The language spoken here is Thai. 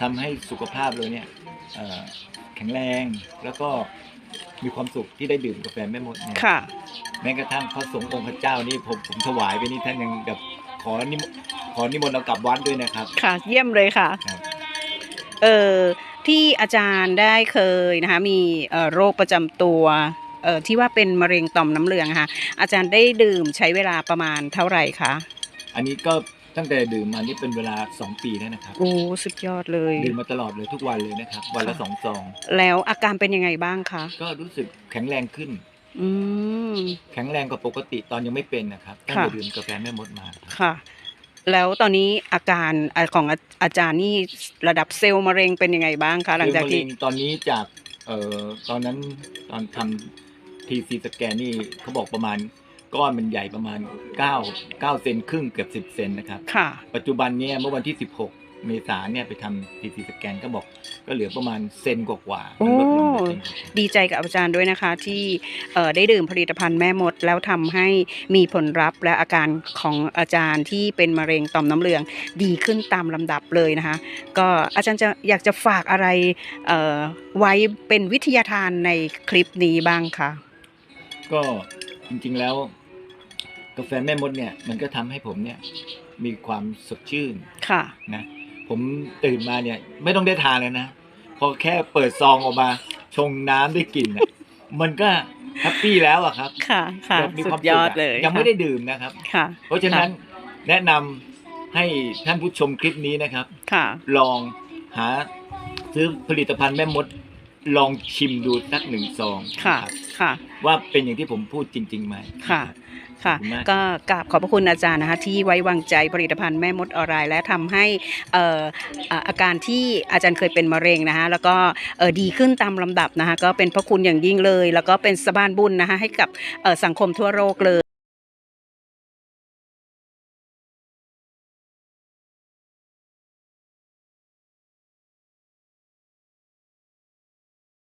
ทำให้สุขภาพเราเนี่ยเอ่อแข็งแรงแล้วก็มีความสุขที่ได้ดื่มกาแฟแม่มดเนี่ยค่ะ แม้กระทั่งพระสงฆ์องค์พระเจ้านี่ผมผมถวายไปนี่ท่านยังแบบขอนิมขอนิมนต์เอากลับวัดด้วยนะครับ ค่ะ เยี่ยมเลยค่ะ ครับเอ่อที่อาจารย์ได้เคยนะคะมีเอ่อโรคประจำตัวเอ่อที่ว่าเป็นมะเร็งต่อมน้ำเหลืองอะค่ะอาจารย์ได้ดื่มใช้เวลาประมาณเท่าไหร่คะ อันนี้ก็ ตั้งแต่ดื่มมานี่เป็นเวลา 2 ปีแล้วนะครับ โอ้สุดยอดเลย ดื่มมาตลอดเลยทุกวันเลยนะครับ วันละค่ะสองซอง แล้วอาการเป็นยังไงบ้างคะก็รู้สึกแข็งแรงขึ้น อืม แข็งแรงกว่าปกติตอนยังไม่เป็นนะครับตั้งค่ะแต่ดื่มกาแฟแม่มดมาครับ ค่ะ แล้วตอนนี้อาการอะของอาอาจารย์นี่ระดับเซลล์มะเร็งเป็นยังไงบ้างคะหลังจากคือมะที่เร็งตอนนี้จากเอ่อตอนนั้นตอนทำทีซีสแกนนี่เขาบอกประมาณ ก้อนมันใหญ่ประมาณ 9 9เซนครึ่งเกือบ10เซนนะครับ ค่ะ ปัจจุบันเนี่ยเมื่อวันที่ 16 เมษายนเนี่ยไปทำทีซีสแกนก็บอกก็เหลือประมาณเซนกว่าๆมันลดลงไปเซนกว่าๆดีใจกับอาจารย์ด้วยนะคะที่เอ่อได้ดื่มผลิตภัณฑ์แม่มด แล้วทำให้มีผลลัพธ์และอาการของอาจารย์ที่เป็นมะเร็งต่อมน้ำเหลืองดีขึ้นตามลำดับเลยนะคะ ก็อาจารย์จะอยากจะฝากอะไรเอ่อไว้เป็นวิทยาทานในคลิปนี้บ้างคะ ก็จริงๆแล้ว กาแฟแม่มดเนี่ยมันก็ทำให้ผมเนี่ยมีความสดชื่นค่ะนะผมตื่นมาเนี่ยไม่ต้องได้ทานเลยนะ พอแค่เปิดซองออกมาชงน้ำได้กลิ่นน่ะมันก็แฮปปี้แล้วอะครับค่ะค่ะแบบมีสุความดยอดสุขะเลยยังไม่ได้ดื่มนะครับค่ะ เพราะฉะนั้นแนะนำให้ท่านผู้ชมคลิปนี้นะครับ ค่ะ ลองหาซื้อผลิตภัณฑ์แม่มด ลองชิมดูสักหนึ่งซองค่ะนรับค่ะ ว่าเป็นอย่างที่ผมพูดจริงๆไหม ค่ะ ค่ะ ขอบคุณมาก ก็กราบขอบพระคุณอาจารย์นะคะที่ไว้วางใจผลิตภัณฑ์แม่มดออนไลน์และทำให้เอ่ออ่าอาการที่อาจารย์เคยเป็นมะเร็งนะคะแล้วก็เอ่อดีขึ้นตามลำดับนะคะก็เป็นพระคุณอย่างยิ่งเลย แล้วก็เป็นสะบานบุญนะคะให้กับเอ่อสังคมทั่วโลกเลย